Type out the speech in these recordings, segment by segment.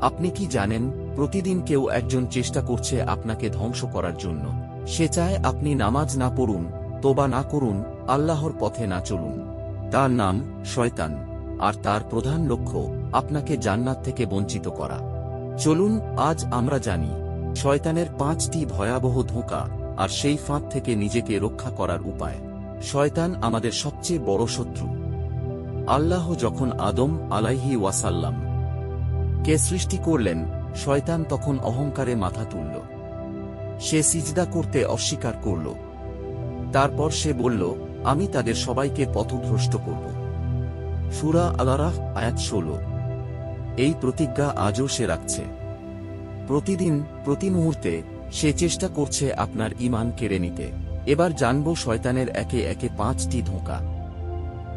আপনি কি জানেন, প্রতিদিন কেউ একজন চেষ্টা করছে আপনাকে ধ্বংস করার জন্য। সে চায় আপনি নামাজ না পড়ুন, তোবা না করুন, আল্লাহর পথে না চলুন। তার নাম শয়তান, আর তার প্রধান লক্ষ্য আপনাকে জান্নাত থেকে বঞ্চিত করা। চলুন, আজ আমরা জানি, শয়তানের পাঁচটি ভয়াবহ ধোঁকা, আর সেই ফাঁদ থেকে নিজেকে রক্ষা করার উপায়। শয়তান আমাদের সবচেয়ে বড় শত্রু। আল্লাহ যখন আদম আলাইহি ওয়াসাল্লাম কে সৃষ্টি করলেন, শয়তান তখন অহংকারে মাথা তুলল। সে সিজদা করতে অস্বীকার করল। তারপর সে বলল, আমি তাদের সবাইকে পথভ্রষ্ট করব। সুরা আলারাহ আয়াত ষোলো। এই প্রতিজ্ঞা আজও সে রাখছে। প্রতিদিন, প্রতি মুহূর্তে সে চেষ্টা করছে আপনার ইমান কেড়ে নিতে। এবার জানব শয়তানের একে একে পাঁচটি ধোঁকা।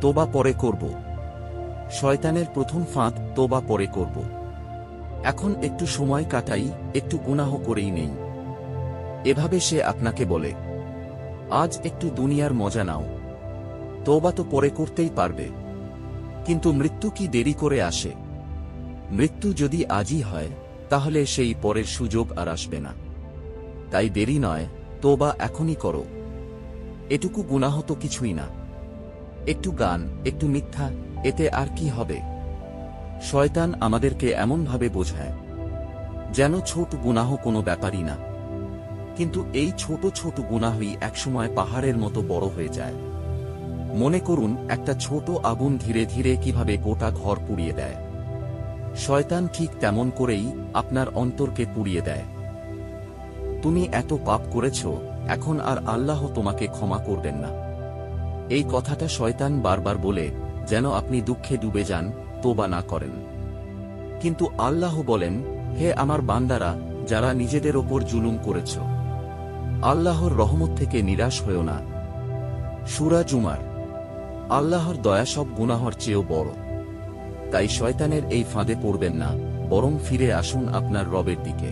তোবা পরে করব। শয়তানের প্রথম ফাঁদ তোবা পরে করব। এখন একটু সময় কাটাই, একটু গুনাহ করেই নেই। এভাবে সে আপনাকে বলে, আজ একটু দুনিয়ার মজা নাও। তোবা তো পরে করতেই পারবে। কিন্তু মৃত্যু কি দেরি করে আসে? মৃত্যু যদি আজই হয়, তাহলে সেই পরের সুযোগ আর আসবে না। তাই দেরি নয় তোবা এখনই করো। এটুকু গুনাহ তো কিছুই না। একটু গান, একটু মিথ্যা, এতে আর কি হবে? শয়তান আমাদেরকে এমনভাবে বোঝায়, যেন ছোট গুনাহ কোনো ব্যাপারই না। কিন্তু এই ছোট ছোট গুনাহই একসময় পাহাড়ের মতো বড় হয়ে যায়। মনে করুন, একটা ছোট আগুন ধীরে ধীরে কীভাবে গোটা ঘর পুড়িয়ে দেয়। শয়তান ঠিক তেমন করেই আপনার অন্তরকে পুড়িয়ে দেয়। তুমি এত পাপ করেছ, এখন আর আল্লাহ তোমাকে ক্ষমা করবেন না। এই কথাটা শয়তান বারবার বলে, যেন আপনি দুঃখে ডুবে যান তোবা না করেন। কিন্তু আল্লাহ বলেন, হে আমার বান্দারা, যারা নিজেদের ওপর জুলুম করেছ, আল্লাহর রহমত থেকে নিরাশ হয়েও না। সুরা জুমার, আল্লাহর দয়া সব গুনাহর চেয়েও বড়। তাই শয়তানের এই ফাঁদে পড়বেন না, বরং ফিরে আসুন আপনার রবের দিকে।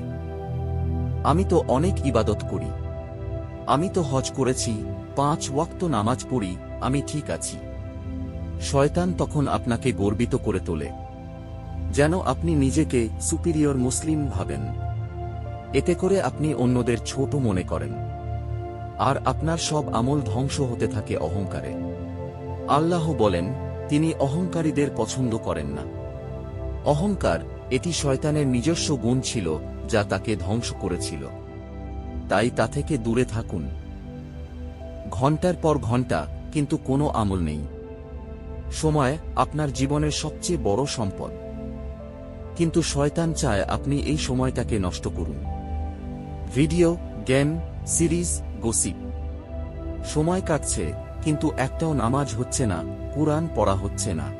আমি তো অনেক ইবাদত করি। আমি তো হজ করেছি, পাঁচ ওয়াক্ত নামাজ পড়ি, আমি ঠিক আছি। শয়তান তখন আপনাকে গর্বিত করে তোলে। যেন আপনি নিজেকে সুপিরিয়র মুসলিম ভাবেন। এতে করে আপনি অন্যদের ছোট মনে করেন। আর আপনার সব আমল ধ্বংস হতে থাকে অহংকারে। আল্লাহ বলেন, তিনি অহংকারীদের পছন্দ করেন না। অহংকার এটি শয়তানের নিজস্ব গুণ ছিল, যা তাকে ধ্বংস করেছিল। তাই তা থেকে দূরে থাকুন। ঘণ্টার পর ঘণ্টা কিন্তু কোনো আমল নেই। সময় আপনার জীবনের সবচেয়ে বড় সম্পদ। কিন্তু শয়তান চায় আপনি এই সময়টাকে নষ্ট করুন। Video, game, series, gossip. সময় কাটছে, কিন্তু একটাও নামাজ হচ্ছে না, কুরআন পড়া হচ্ছে না।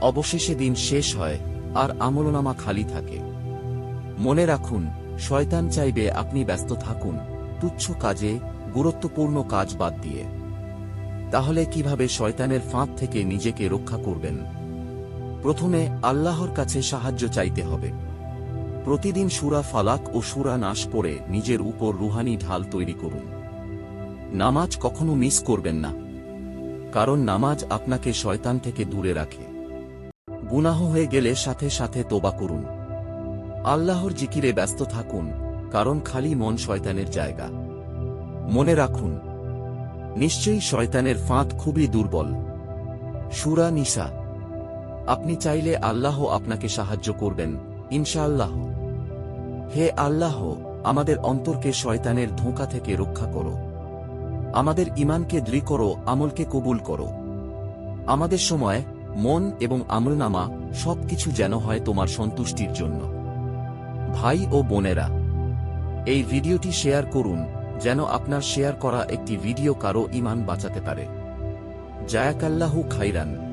অবশেষে দিন শেষ হয়, আর আমলনামা খালি থাকে। মনে রাখুন, শয়তান চাইবে আপনি ব্যস্ত থাকুন, তুচ্ছ কাজে, গুরুত্বপূর্ণ কাজ বাদ দিয়ে। তাহলে কীভাবে শয়তানের ফাঁদ থেকে নিজেকে রক্ষা করবেন? প্রথমে আল্লাহর কাছে সাহায্য চাইতে হবে। প্রতিদিন সুরা ফালাক ও সুরা নাশ পড়ে নিজের উপর রুহানি ঢাল তৈরি করুন। নামাজ কখনো মিস করবেন না, কারণ নামাজ আপনাকে শয়তান থেকে দূরে রাখে। গুনাহ হয়ে গেলে সাথে সাথে তোবা করুন। আল্লাহর জিকিরে ব্যস্ত থাকুন, কারণ খালি মন শয়তানের জায়গা। মনে রাখুন নিশ্চয়ই শয়তানের ফাঁদ খুবই দুর্বল। সুরা নিসা। আপনি চাইলে আল্লাহ আপনাকে সাহায্য করবেন, ইনশাআল্লাহ। হে আল্লাহ, আমাদের অন্তরকে শয়তানের ধোঁকা থেকে রক্ষা করো। আমাদের ইমানকে দৃঢ় করো, আমলকে কবুল করো। আমাদের সময়, মন এবং আমলনামা সবকিছু যেন হয় তোমার সন্তুষ্টির জন্য। ভাই ও বোনেরা, এই ভিডিওটি শেয়ার করুন যেন আপনার শেয়ার করা একটি ভিডিও কারও ইমান বাঁচাতে পারে। জায়াকাল্লাহু খাইরান।